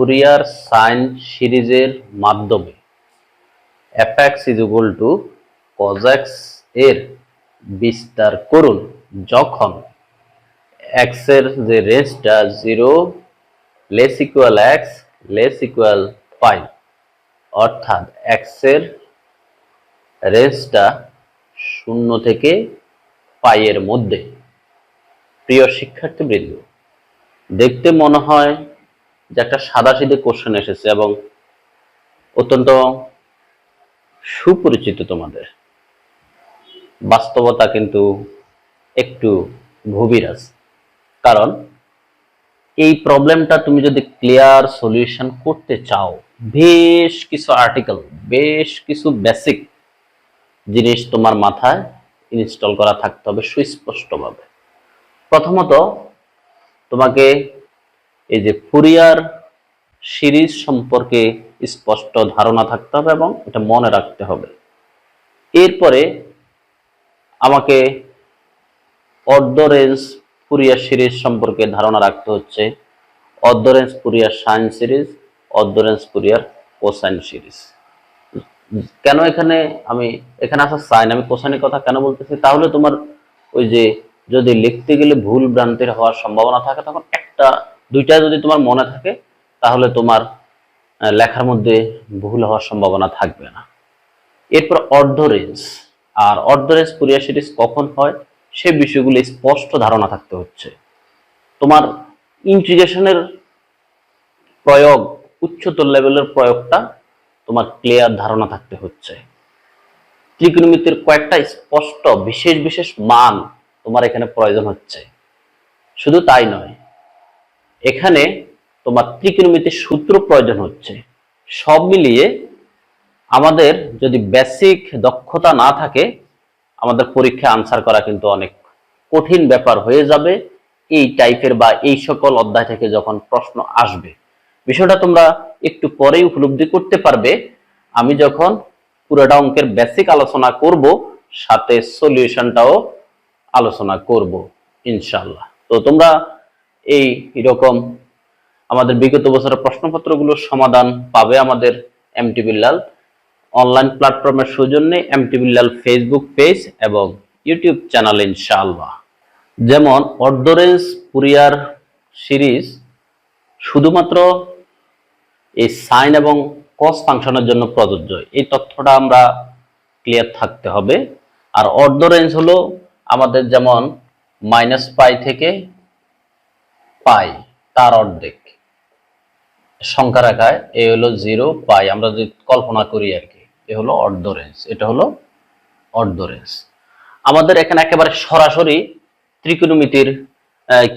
Fourier sine সিরিজের মাধ্যমে x is equal to cos x এর বিস্তার করুন যখন এক্সের যে রেঞ্জটা zero less equal x less equal five অর্থাৎ এক্সের রেঞ্জটা শূন্য থেকে পাইয়ের মধ্যে। প্রিয় শিক্ষার্থীবৃন্দ, দেখতে মনে হয় যে একটা সাদা সিধে কোশ্চেন এসেছে এবং অত্যন্ত সুপরিচিত তোমাদের। বাস্তবতা কিন্তু একটু আছে। কারণ এই প্রবলেমটা তুমি যদি ক্লিয়ার সলিউশন করতে চাও, বেশ কিছু আর্টিকেল বেশ কিছু বেসিক জিনিস তোমার মাথায় ইনস্টল করা থাকতে হবে সুস্পষ্টভাবে। প্রথমত তোমাকে এই যে ফুরিয়ার সিরিজ সম্পর্কে স্পষ্ট ধারণা থাকতে হবে এবং এটা মনে রাখতে হবে। এরপরে আমাকে অর্ধ রেঞ্জ ফুরিয়ার সিরিজ সম্পর্কে ধারণা রাখতে হচ্ছে। অর্ধ রেঞ্জ ফুরিয়ার সাইন সিরিজ অর্ধ রেঞ্জ ফুরিয়ার কোসাইন সিরিজ। কেন এখানে আমি, এখানে আসা সাইন, আমি কোসাইনের কথা কেন বলতেছি? তাহলে তোমার ওই যে যদি লিখতে গেলে ভুল ভ্রান্তির হওয়ার সম্ভাবনা থাকে, তখন একটা দুইটা যদি তোমার মনে থাকে, তাহলে তোমার লেখার মধ্যে ভুল হওয়ার সম্ভাবনা থাকবে না। এরপর অর্ধ রেঞ্জ। আর অর্ধ রেঞ্জ ফুরিয়ার সিরিজ কখন হয়, সে বিষয়গুলি স্পষ্ট ধারণা থাকতে হচ্ছে। তোমার ইন্টিগ্রেশনের প্রয়োগ, উচ্চতর লেভেলের প্রয়োগটা তোমার ক্লিয়ার ধারণা থাকতে হচ্ছে। ত্রিকোণমিতির কয়েকটা স্পষ্ট, বিশেষ বিশেষ মান তোমার এখানে প্রয়োজন হচ্ছে। শুধু তাই নয় এখানে তোমার ত্রিকোণমিতির সূত্র প্রয়োজন হচ্ছে। সব মিলিয়ে আমাদের যদি বেসিক দক্ষতা না থাকে, আমাদের পরীক্ষা আনসার করা কিন্তু অনেক কঠিন ব্যাপার হয়ে যাবে। এই টাইপের বা এই সকল অধ্যায় থেকে যখন প্রশ্ন আসবে, বিষয়টা তোমরা একটু পরেই উপলব্ধি করতে পারবে। আমি যখন পুরোটা অঙ্কের বেসিক আলোচনা করব, সাথে সলিউশনটাও আলোচনা করব ইনশাল্লাহ তো তোমরা এই রকম আমাদের বিগত বছরের প্রশ্নপত্রগুলোর সমাধান পাবে আমাদের এমটি বিল্লাল অনলাইন প্ল্যাটফর্মের সৌজন্যে এমটি বিল্লাল ফেসবুক পেজ এবং ইউটিউব চ্যানেল ইনশাআল্লাহ। যেমন অর্ধরেঞ্জ ফুরিয়ার সিরিজ শুধুমাত্র এই সাইন এবং কস ফাংশনের জন্য প্রযোজ্য। এই তথ্যটা আমরা ক্লিয়ার থাকতে হবে। আর অর্ধ রেঞ্জ হলো আমাদের যেমন মাইনাস পাই থেকে পাই, তার অর্ধেক। সংখ্যা রাখায় এ হলো জিরো পাই। আমরা যদি কল্পনা করি আর কি, এ হলো অর্ধ রেঞ্জ, এটা হলো অর্ধ রেঞ্জ। আমাদের এখানে একেবারে সরাসরি ত্রিকোণমিতির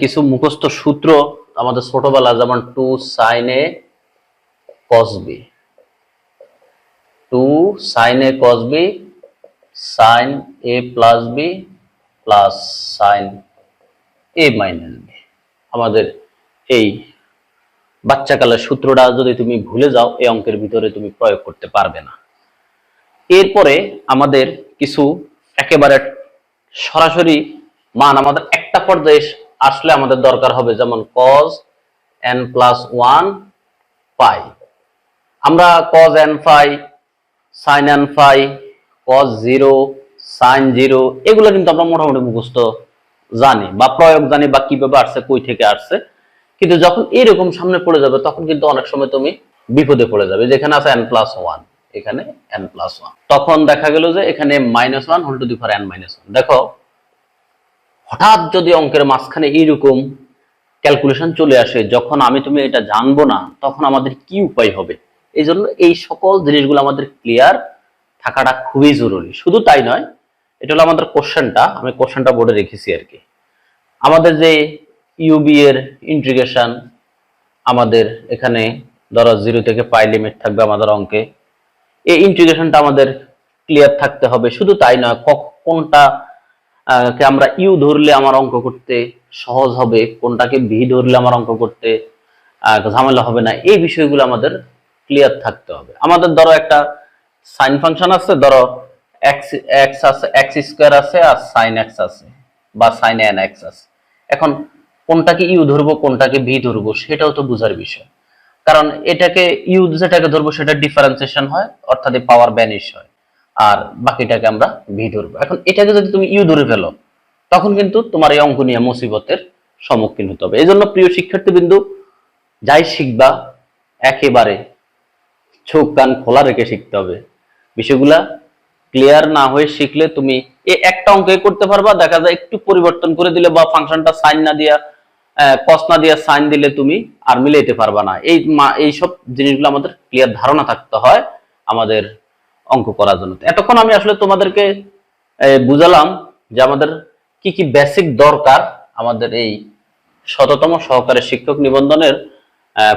কিছু মুখস্থ সূত্র আমাদের ছোটবেলা যেমন টু সাইনে cos B, two sine A cos B, sine A plus B, plus sine A minus B. আমাদের এই বাচ্চাকালের সূত্রটা যদি তুমি ভুলে যাও, এই অঙ্কের ভিতরে তুমি প্রয়োগ করতে পারবে না। এরপরে আমাদের কিছু একেবারে সরাসরি মান, আমাদের একটা পর্যায়ে আসলে আমাদের দরকার হবে যেমন cos n plus one pi আমরা cos n phi sine n phi cos zero sine zero এগুলো কিন্তু আমরা মোটামুটি মুখস্থ জানি বা প্রয়োগ জানি বা কীভাবে আসছে, কই থেকে আসছে। কিন্তু যখন এরকম সামনে পড়ে যাবে, তখন কিন্তু অনেক সময় তুমি বিপদে পড়ে যাবে, যেখানে আছে এন প্লাস ওয়ান এখানে এন প্লাস ওয়ান তখন দেখা গেল যে এখানে minus one whole to the power n minus one দেখো, হঠাৎ যদি অঙ্কের মাঝখানে এইরকম ক্যালকুলেশন চলে আসে, যখন আমি তুমি এটা জানব না, তখন আমাদের কি উপায় হবে? এই জন্য এই সকল জিনিসগুলো আমাদের ক্লিয়ার থাকাটা খুবই জরুরি। শুধু তাই নয় এটা হলো আমাদের কোশ্চেনটা, আমি কোশ্চেনটা বোর্ডে রেখেছি আর কি। আমাদের যে ইউবি এর ইন্টিগ্রেশন আমাদের এখানে ধরো জিরো থেকে পাই লিমিট থাকবে আমাদের অঙ্কে। এই ইন্টিগ্রেশনটা আমাদের ক্লিয়ার থাকতে হবে, শুধু তাই নয় কোনটা কে আমরা ইউ ধরলে আমার অঙ্ক করতে সহজ হবে, কোনটাকে ভি ধরলে আমার অঙ্ক করতে ঝামেলা হবে না, এই বিষয়গুলো আমাদের ক্লিয়ার থাকতে হবে। আমাদের ধরো একটা সাইন ফাংশন আছে, ধরো এক্স আছে এক্স স্কোয়ার আছে আর সাইন এক্স আছে বা সাইন এন এক্স আছে। এখন কোনটাকে ইউ ধরবো, কোনটাকে ভি ধরবো, সেটাও তো বোঝার বিষয়। কারণ এটাকে ইউ যেটাকে ধরবো, সেটা ডিফারেন্সিয়েশন হয়, অর্থাৎ পাওয়ার ব্যানিশ হয়। আর বাকিটাকে আমরা ভি ধরবো। এখন এটাকে যদি তুমি ইউ ধরে ফেলো, তখন কিন্তু তোমার এই অঙ্ক নিয়ে মুসিবতের সম্মুখীন হতে হবে। এই জন্য প্রিয় শিক্ষার্থী বিন্দু যাই শিখবা, একেবারে চোখ কান খোলা রেখে শিখতে হবে। বিষয়গুলা ক্লিয়ার না হয়ে শিখলে তুমি এই একটা অঙ্কে করতে পারবা। দেখা যায় একটু পরিবর্তন করে দিলে বা ফাংশনটা সাইন না দিয়া কস না দিয়া সাইন দিলে তুমি আর মিলাইতে পারবা না। এই মা- এই সব জিনিসগুলো আমাদের ক্লিয়ার ধারণা থাকতে হয় আমাদের অঙ্ক করার জন্য। এতক্ষণ আমি আসলে তোমাদেরকে বুঝালাম যে আমাদের কি কি বেসিক দরকার আমাদের এই শততম সহকারী শিক্ষক নিবন্ধনের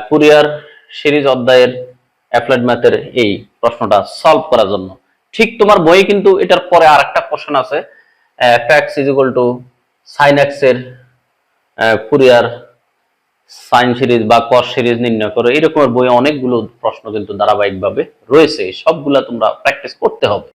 কুরিয়ার সিরিজ অধ্যায়ের অ্যাপ্লাইড ম্যাথের এই প্রশ্নটা সলভ করার জন্য। ঠিক তোমার বইয়ে কিন্তু এটার পরে আর একটা কোশ্চেন আছে f x is equal to sine x Fourier sine series বা কস সিরিজ নির্ণয় করো। এরকমের বইয়ে অনেকগুলো প্রশ্ন কিন্তু ধারাবাহিকভাবে রয়েছে। সবগুলা তোমরা প্র্যাকটিস করতে হবে।